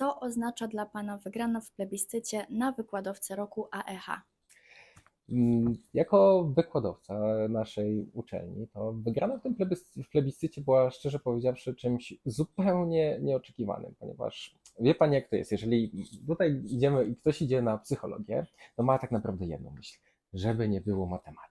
Co oznacza dla Pana wygrana w plebiscycie na wykładowcę roku AEH? Mm, Jako wykładowca naszej uczelni, to wygrana w tym w plebiscycie była, szczerze powiedziawszy, czymś zupełnie nieoczekiwanym, ponieważ wie Pani, jak to jest. Jeżeli tutaj idziemy i ktoś idzie na psychologię, to ma tak naprawdę jedną myśl, żeby nie było matematyki.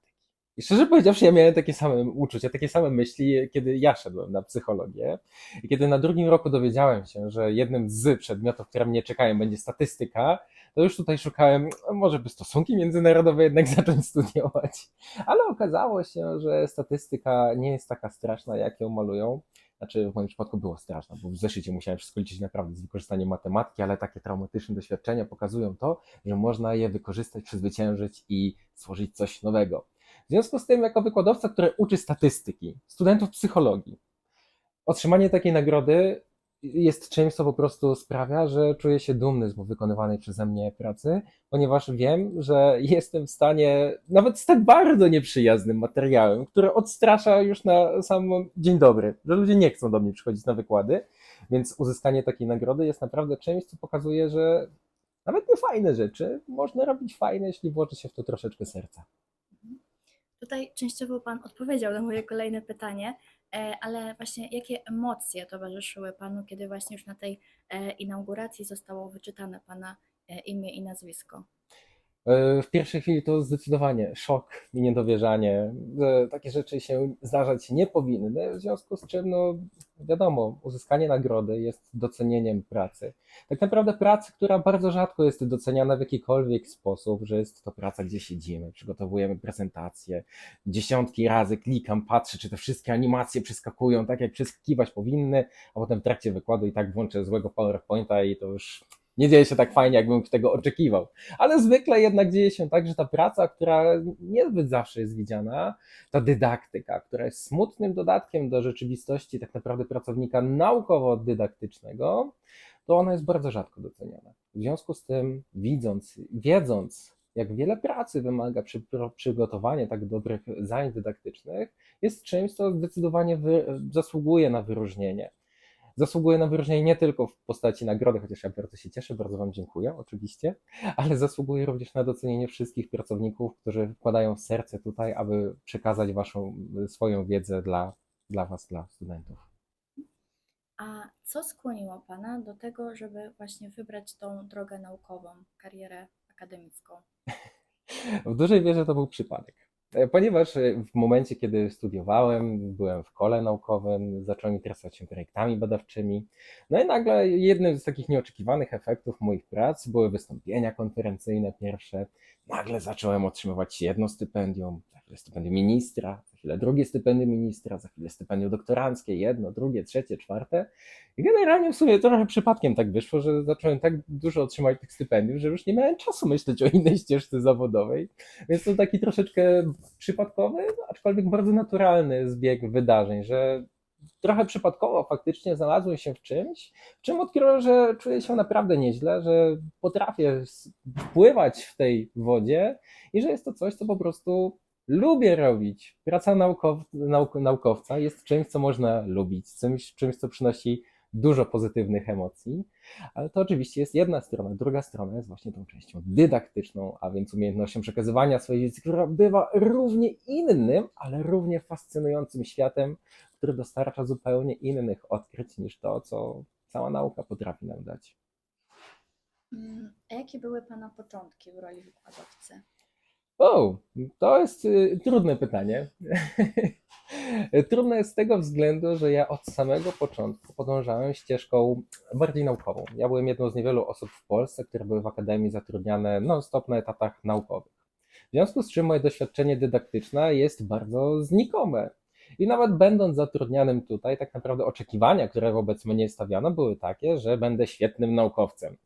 I szczerze powiedziawszy, ja miałem takie same uczucia, takie same myśli, kiedy ja szedłem na psychologię. I kiedy na drugim roku dowiedziałem się, że jednym z przedmiotów, które mnie czekają, będzie statystyka, to już tutaj szukałem, no, może by stosunki międzynarodowe jednak zacząć studiować. Ale okazało się, że statystyka nie jest taka straszna, jak ją malują. Znaczy, w moim przypadku było straszne, bo w zeszycie musiałem wszystko liczyć naprawdę z wykorzystaniem matematyki, ale takie traumatyczne doświadczenia pokazują to, że można je wykorzystać, przezwyciężyć i stworzyć coś nowego. W związku z tym, jako wykładowca, który uczy statystyki, studentów psychologii, otrzymanie takiej nagrody jest czymś, co po prostu sprawia, że czuję się dumny z wykonywanej przeze mnie pracy, ponieważ wiem, że jestem w stanie, nawet z tak bardzo nieprzyjaznym materiałem, który odstrasza już na sam dzień dobry, że ludzie nie chcą do mnie przychodzić na wykłady, więc uzyskanie takiej nagrody jest naprawdę czymś, co pokazuje, że nawet nie fajne rzeczy można robić fajne, jeśli włoży się w to troszeczkę serca. Tutaj częściowo Pan odpowiedział na moje kolejne pytanie, e, ale właśnie jakie emocje towarzyszyły Panu, kiedy właśnie już na tej e, inauguracji zostało wyczytane Pana e, imię i nazwisko? E, W pierwszej chwili to zdecydowanie szok i niedowierzanie. Takie rzeczy się zdarzać nie powinny, w związku z czym, no wiadomo, uzyskanie nagrody jest docenieniem pracy. Tak naprawdę pracy, która bardzo rzadko jest doceniana w jakikolwiek sposób, że jest to praca, gdzie siedzimy, przygotowujemy prezentacje, dziesiątki razy klikam, patrzę, czy te wszystkie animacje przeskakują tak, jak przeskakiwać powinny, a potem w trakcie wykładu i tak włączę złego PowerPointa i to już nie dzieje się tak fajnie, jakbym tego oczekiwał. Ale zwykle jednak dzieje się tak, że ta praca, która niezbyt zawsze jest widziana, ta dydaktyka, która jest smutnym dodatkiem do rzeczywistości tak naprawdę pracownika naukowo-dydaktycznego, to ona jest bardzo rzadko doceniana. W związku z tym, widząc, wiedząc, jak wiele pracy wymaga przy, przygotowanie tak dobrych zajęć dydaktycznych, jest czymś, co zdecydowanie wy, zasługuje na wyróżnienie zasługuje na wyróżnienie nie tylko w postaci nagrody, chociaż ja bardzo się cieszę, bardzo Wam dziękuję, oczywiście, ale zasługuje również na docenienie wszystkich pracowników, którzy wkładają serce tutaj, aby przekazać Waszą, swoją wiedzę dla, dla Was, dla studentów. A co skłoniło Pana do tego, żeby właśnie wybrać tą drogę naukową, karierę akademicką? W dużej mierze to był przypadek. E, Ponieważ e, w momencie, kiedy studiowałem, byłem w kole naukowym, zacząłem interesować się projektami badawczymi. No i nagle jednym z takich nieoczekiwanych efektów moich prac były wystąpienia konferencyjne pierwsze. Nagle zacząłem otrzymywać jedno stypendium, stypendium ministra, chwilę drugie stypendium ministra, za chwilę stypendium doktoranckie, jedno, drugie, trzecie, czwarte. I generalnie w sumie trochę przypadkiem tak wyszło, że zacząłem tak dużo otrzymać tych stypendiów, że już nie miałem czasu myśleć o innej ścieżce zawodowej. Więc to taki troszeczkę przypadkowy, aczkolwiek bardzo naturalny zbieg wydarzeń, że trochę przypadkowo faktycznie znalazłem się w czymś, w czym odkryłem, że czuję się naprawdę nieźle, że potrafię pływać w tej wodzie i że jest to coś, co po prostu lubię robić. Praca naukow, nauk, naukowca jest czymś, co można lubić, czymś, czymś, co przynosi dużo pozytywnych emocji. Ale to oczywiście jest jedna strona. Druga strona jest właśnie tą częścią dydaktyczną, a więc umiejętnością przekazywania swojej wiedzy, która bywa równie innym, ale równie fascynującym światem, który dostarcza zupełnie innych odkryć niż to, co cała nauka potrafi nam dać. Mm, A jakie były Pana początki w roli wykładowcy? O, to jest y, trudne pytanie. Trudne jest z tego względu, że ja od samego początku podążałem ścieżką bardziej naukową. Ja byłem jedną z niewielu osób w Polsce, które były w akademii zatrudniane non-stop na etatach naukowych. W związku z czym moje doświadczenie dydaktyczne jest bardzo znikome. I nawet będąc zatrudnianym tutaj, tak naprawdę oczekiwania, które wobec mnie stawiano, były takie, że będę świetnym naukowcem.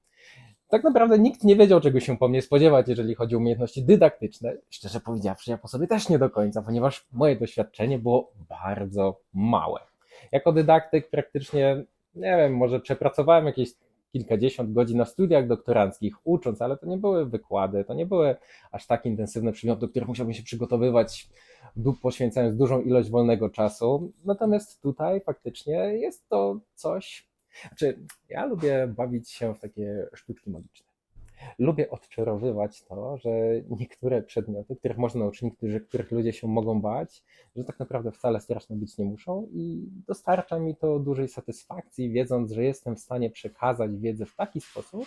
Tak naprawdę nikt nie wiedział, czego się po mnie spodziewać, jeżeli chodzi o umiejętności dydaktyczne. Szczerze powiedziawszy, ja po sobie też nie do końca, ponieważ moje doświadczenie było bardzo małe. Jako dydaktyk praktycznie, nie wiem, może przepracowałem jakieś kilkadziesiąt godzin na studiach doktoranckich, ucząc, ale to nie były wykłady, to nie były aż tak intensywne przedmioty, do których musiałbym się przygotowywać, poświęcając dużą ilość wolnego czasu. Natomiast tutaj faktycznie jest to coś, Znaczy, ja lubię bawić się w takie sztuczki magiczne. Lubię odczarowywać to, że niektóre przedmioty, których można uczynić, którzy- których ludzie się mogą bać, że tak naprawdę wcale straszne być nie muszą i dostarcza mi to dużej satysfakcji, wiedząc, że jestem w stanie przekazać wiedzę w taki sposób,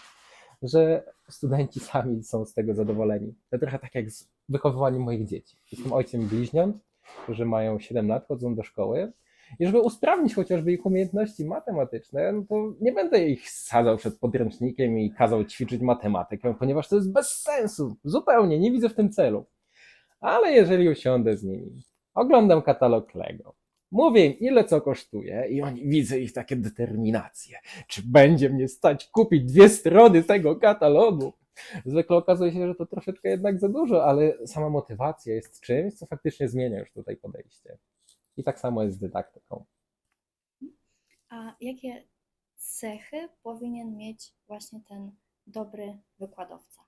że studenci sami są z tego zadowoleni. To trochę tak jak z wychowywaniem moich dzieci. Jestem ojcem bliźniąt, którzy mają 7 lat, chodzą do szkoły. I żeby usprawnić chociażby ich umiejętności matematyczne, no to nie będę ich sadzał przed podręcznikiem i kazał ćwiczyć matematykę, ponieważ to jest bez sensu. Zupełnie nie widzę w tym celu. Ale jeżeli usiądę z nimi, oglądam katalog Lego, mówię im, ile co kosztuje, i oni widzę ich takie determinacje. Czy będzie mnie stać kupić dwie strony tego katalogu? Zwykle okazuje się, że to troszeczkę jednak za dużo, ale sama motywacja jest czymś, co faktycznie zmienia już tutaj podejście. I tak samo jest z dydaktyką. A jakie cechy powinien mieć właśnie ten dobry wykładowca?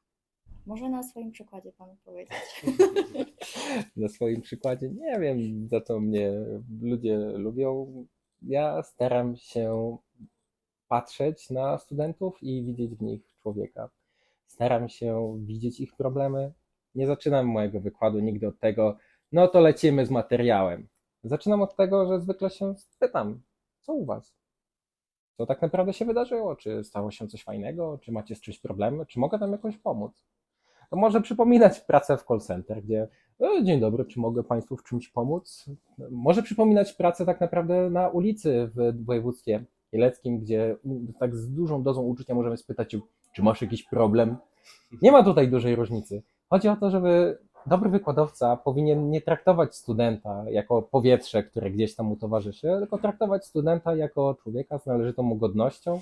Może na swoim przykładzie Panu powiedzieć. Na swoim przykładzie nie wiem, za co mnie ludzie lubią. Ja staram się patrzeć na studentów i widzieć w nich człowieka. Staram się widzieć ich problemy. Nie zaczynam mojego wykładu nigdy od tego, no to lecimy z materiałem. Zaczynam od tego, że zwykle się pytam, co u was? Co tak naprawdę się wydarzyło? Czy stało się coś fajnego? Czy macie z czymś problemy? Czy mogę wam jakoś pomóc? To może przypominać pracę w call center, gdzie e, dzień dobry, czy mogę Państwu w czymś pomóc? Może przypominać pracę tak naprawdę na ulicy w województwie kieleckim, gdzie tak z dużą dozą uczucia możemy spytać, czy masz jakiś problem? Nie ma tutaj dużej różnicy. Chodzi o to, żeby dobry wykładowca powinien nie traktować studenta jako powietrze, które gdzieś tam mu towarzyszy, tylko traktować studenta jako człowieka z należytą mu godnością.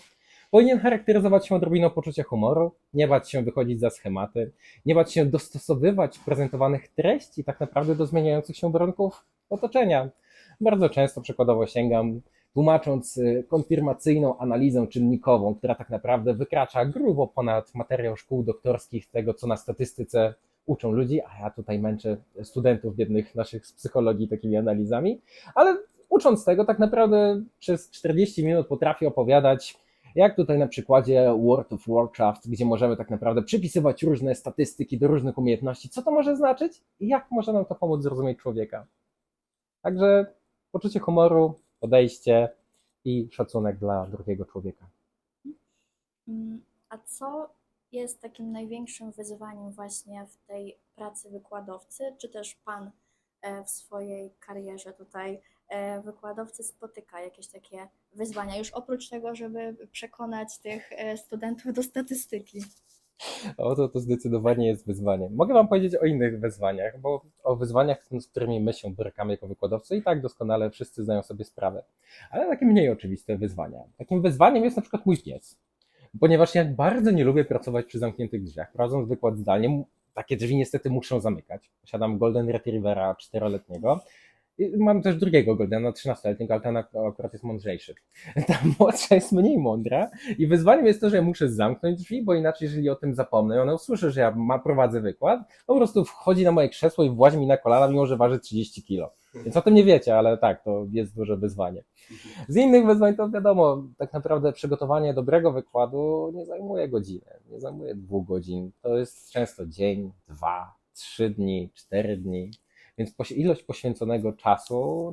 Powinien charakteryzować się odrobiną poczucia humoru, nie bać się wychodzić za schematy, nie bać się dostosowywać prezentowanych treści tak naprawdę do zmieniających się warunków otoczenia. Bardzo często przykładowo sięgam, tłumacząc y, konfirmacyjną analizę czynnikową, która tak naprawdę wykracza grubo ponad materiał szkół doktorskich, tego co na statystyce uczą ludzi, a ja tutaj męczę studentów biednych naszych z psychologii takimi analizami, ale ucząc tego tak naprawdę przez 40 minut potrafię opowiadać jak tutaj na przykładzie World of Warcraft, gdzie możemy tak naprawdę przypisywać różne statystyki do różnych umiejętności, co to może znaczyć i jak może nam to pomóc zrozumieć człowieka. Także poczucie humoru, podejście i szacunek dla drugiego człowieka. Mm, A co jest takim największym wyzwaniem właśnie w tej pracy wykładowcy? Czy też Pan e, w swojej karierze tutaj e, wykładowcy spotyka jakieś takie wyzwania, już oprócz tego, żeby przekonać tych e, studentów do statystyki? O to, to zdecydowanie jest wyzwanie. Mogę Wam powiedzieć o innych wyzwaniach, bo o wyzwaniach, z którymi my się borykamy jako wykładowcy, i tak doskonale wszyscy znają sobie sprawę. Ale takie mniej oczywiste wyzwania. Takim wyzwaniem jest na przykład mój pies. Ponieważ ja bardzo nie lubię pracować przy zamkniętych drzwiach. Prowadząc wykład zdalnie, takie drzwi niestety muszę zamykać. Posiadam Golden Retrievera czteroletniego. I Mam też drugiego Goldena, 13-letniego, ale ten ak- akurat jest mądrzejszy. Ta młodsza jest mniej mądra i wyzwaniem jest to, że muszę zamknąć drzwi, bo inaczej, jeżeli o tym zapomnę, ona usłyszy, że ja ma, prowadzę wykład, po prostu wchodzi na moje krzesło i włazi mi na kolana, mimo że waży 30 kilo. Więc o tym nie wiecie, ale tak, to jest duże wyzwanie. Z innych wyzwań to wiadomo, tak naprawdę przygotowanie dobrego wykładu nie zajmuje godziny, nie zajmuje dwóch godzin. To jest często dzień, dwa, trzy dni, cztery dni. Więc ilość poświęconego czasu,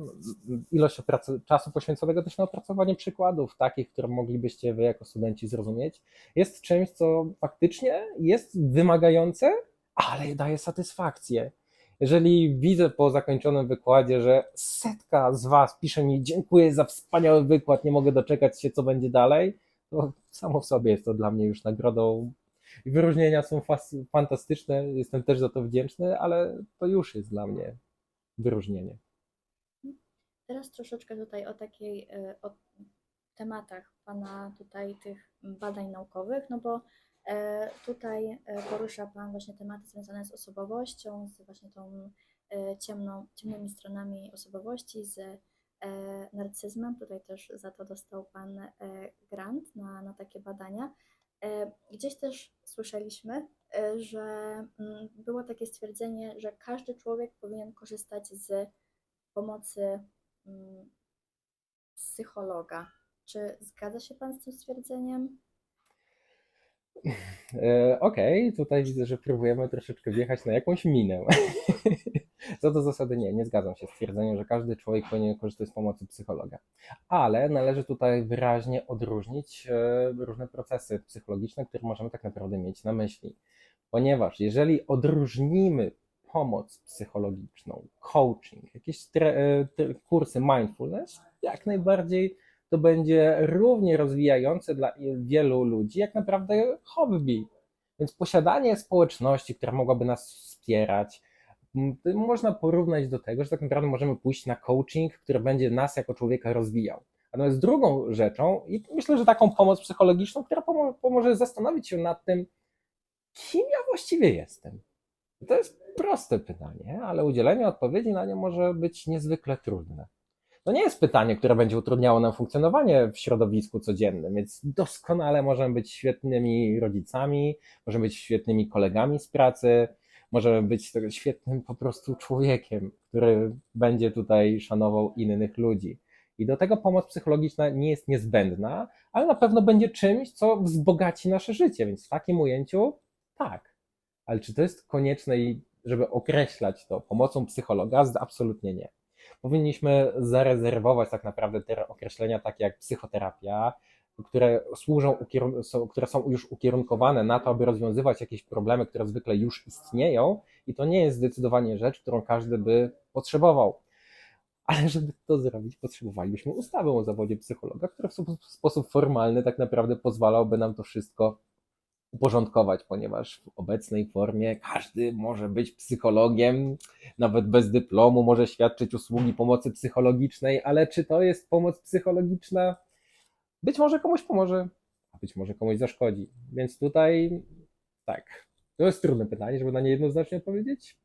ilość czasu poświęconego też na opracowanie przykładów, takich, które moglibyście wy jako studenci zrozumieć, jest czymś, co faktycznie jest wymagające, ale daje satysfakcję. Jeżeli widzę po zakończonym wykładzie, że setka z Was pisze mi dziękuję za wspaniały wykład, nie mogę doczekać się, co będzie dalej, to samo w sobie jest to dla mnie już nagrodą. Wyróżnienia są fantastyczne, jestem też za to wdzięczny, ale to już jest dla mnie wyróżnienie. Teraz troszeczkę tutaj o takiej, e, o tematach Pana tutaj tych badań naukowych, no bo tutaj e, porusza Pan właśnie tematy związane z osobowością, z właśnie tą e, ciemną, ciemnymi stronami osobowości, z e, narcyzmem. Tutaj też za to dostał Pan e, grant na, na takie badania. E, Gdzieś też słyszeliśmy, e, że mm, było takie stwierdzenie, że każdy człowiek powinien korzystać z pomocy mm, psychologa. Czy zgadza się Pan z tym stwierdzeniem? E, Okej, tutaj widzę, że próbujemy troszeczkę wjechać na jakąś minę. Co do zasady nie, nie zgadzam się z twierdzeniem, że każdy człowiek powinien korzystać z pomocy psychologa. Ale należy tutaj wyraźnie odróżnić e, różne procesy psychologiczne, które możemy tak naprawdę mieć na myśli. Ponieważ jeżeli odróżnimy pomoc psychologiczną, coaching, jakieś e, kursy mindfulness, jak najbardziej to będzie równie rozwijające dla wielu ludzi, jak naprawdę hobby. Więc posiadanie społeczności, która mogłaby nas wspierać, można porównać do tego, że tak naprawdę możemy pójść na coaching, który będzie nas jako człowieka rozwijał. Natomiast drugą rzeczą, i myślę, że taką pomoc psychologiczną, która pomo- pomoże zastanowić się nad tym, kim ja właściwie jestem. To jest proste pytanie, ale udzielenie odpowiedzi na nie może być niezwykle trudne. To nie jest pytanie, które będzie utrudniało nam funkcjonowanie w środowisku codziennym, więc doskonale możemy być świetnymi rodzicami, możemy być świetnymi kolegami z pracy, możemy być świetnym po prostu człowiekiem, który będzie tutaj szanował innych ludzi. I do tego pomoc psychologiczna nie jest niezbędna, ale na pewno będzie czymś, co wzbogaci nasze życie, więc w takim ujęciu tak. Ale czy to jest konieczne i żeby określać to pomocą psychologa? Absolutnie nie powinniśmy zarezerwować tak naprawdę te określenia takie jak psychoterapia, które służą, są, które są już ukierunkowane na to, aby rozwiązywać jakieś problemy, które zwykle już istnieją i to nie jest zdecydowanie rzecz, którą każdy by potrzebował. Ale żeby to zrobić, potrzebowalibyśmy ustawy o zawodzie psychologa, która w sposób formalny tak naprawdę pozwalałby nam to wszystko uporządkować, ponieważ w obecnej formie każdy może być psychologiem, nawet bez dyplomu może świadczyć usługi pomocy psychologicznej, ale czy to jest pomoc psychologiczna? Być może komuś pomoże, a być może komuś zaszkodzi. Więc tutaj tak, to jest trudne pytanie, żeby na nie jednoznacznie odpowiedzieć.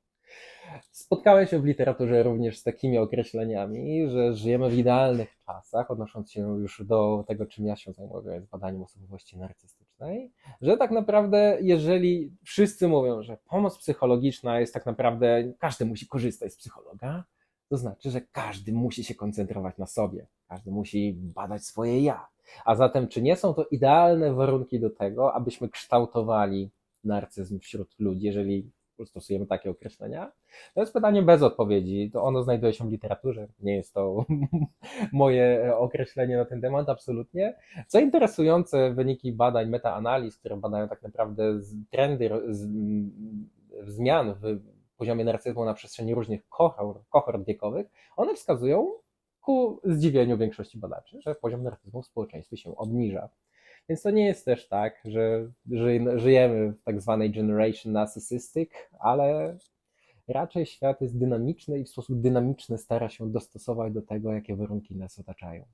Spotkałem się w literaturze również z takimi określeniami, że żyjemy w idealnych czasach, odnosząc się już do tego, czym ja się zajmuję, badaniem osobowości narcystycznej, że tak naprawdę, jeżeli wszyscy mówią, że pomoc psychologiczna jest tak naprawdę, każdy musi korzystać z psychologa, to znaczy, że każdy musi się koncentrować na sobie, każdy musi badać swoje ja. A zatem, czy nie są to idealne warunki do tego, abyśmy kształtowali narcyzm wśród ludzi, jeżeli stosujemy takie określenia? To jest pytanie bez odpowiedzi. To ono znajduje się w literaturze. Nie jest to moje określenie na ten temat, absolutnie. Co interesujące, wyniki badań, metaanaliz, które badają tak naprawdę trendy ro- z, m, zmian w poziomie narcyzmu na przestrzeni różnych kohort, kohort wiekowych, one wskazują ku zdziwieniu większości badaczy, że poziom narcyzmu w społeczeństwie się obniża. Więc to nie jest też tak, że ży- żyjemy w tak zwanej generation narcissistic, ale raczej świat jest dynamiczny i w sposób dynamiczny stara się dostosować do tego, jakie warunki nas otaczają.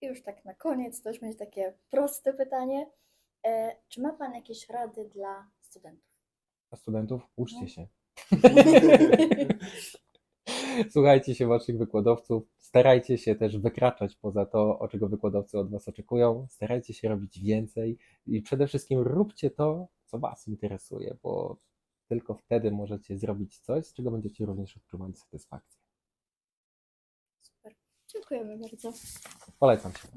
I już tak na koniec, to już będzie takie proste pytanie. E, czy ma Pan jakieś rady dla studentów? A studentów uczcie No. się. Słuchajcie się waszych wykładowców, starajcie się też wykraczać poza to, o czego wykładowcy od was oczekują, starajcie się robić więcej i przede wszystkim róbcie to, co was interesuje, bo tylko wtedy możecie zrobić coś, z czego będziecie również odczuwali satysfakcję. Super. Dziękujemy bardzo. Polecam się.